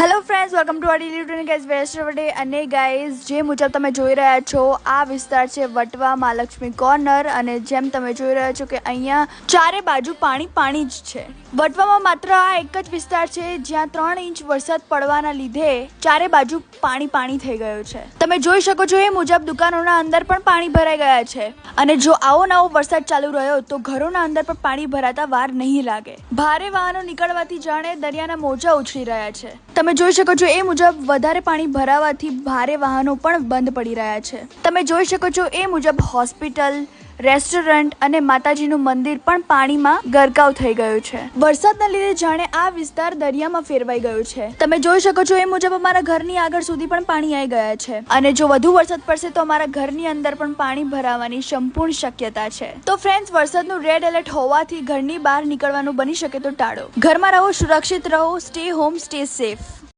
Hello friends welcome to આડી લિટન guys વેસ્ટરવડે અને ગાઈઝ જે મુજબ તમે જોઈ રહ્યા છો, આ વિસ્તાર છે વટવા મહાલક્ષ્મી કોર્નર અને જેમ તમે જોઈ રહ્યા છો કે અહીંયા ચારે બાજુ પાણી પાણી જ છે. વટવામાં માત્ર આ એક જ વિસ્તાર છે, જ્યાં ત્રણ ઇંચ વરસાદ પડવાના લીધે ચારે બાજુ પાણી પાણી થઈ ગયું છે. તમે જોઈ શકો છો, એ મુજબ દુકાનોના અંદર પણ પાણી ભરાઈ ગયા છે. અને જો આવો નવો વરસાદ ચાલુ રહ્યો, તો ઘરોના અંદર પણ પાણી ભરાતા વાર નહીં લાગે. ભારે વાહનો નીકળવાથી જાણે દરિયાના મોજા ઉછળી રહ્યા છે. તમે જોઈ શકો છો એ મુજબ વધારે પાણી ભરાવાથી ભારે વાહનો પણ બંધ પડી રહ્યા છે. તમે જોઈ શકો છો એ મુજબ હોસ્પિટલ, રેસ્ટોરન્ટ અને માતાજીનું મંદિર પણ પાણીમાં ગરકાવ થઈ ગયું છે. વરસાદના લીધે જાણે આ વિસ્તાર દરિયામાં ફેરવાઈ ગયો છે. તમે જોઈ શકો છો એ મુજબ અમારા ઘરની આગળ સુધી પણ પાણી આવી ગયા છે. અને જો વધુ વરસાદ પડશે તો અમારા ઘરની અંદર પણ પાણી ભરાવાની સંપૂર્ણ શક્યતા છે. તો ફ્રેન્ડ્સ વરસાદનું રેડ એલર્ટ હોવાથી ઘરની બહાર નીકળવાનું બની શકે તો ટાળો. ઘરમાં રહો, સુરક્ષિત રહો સ્ટે હોમ સ્ટે સેફ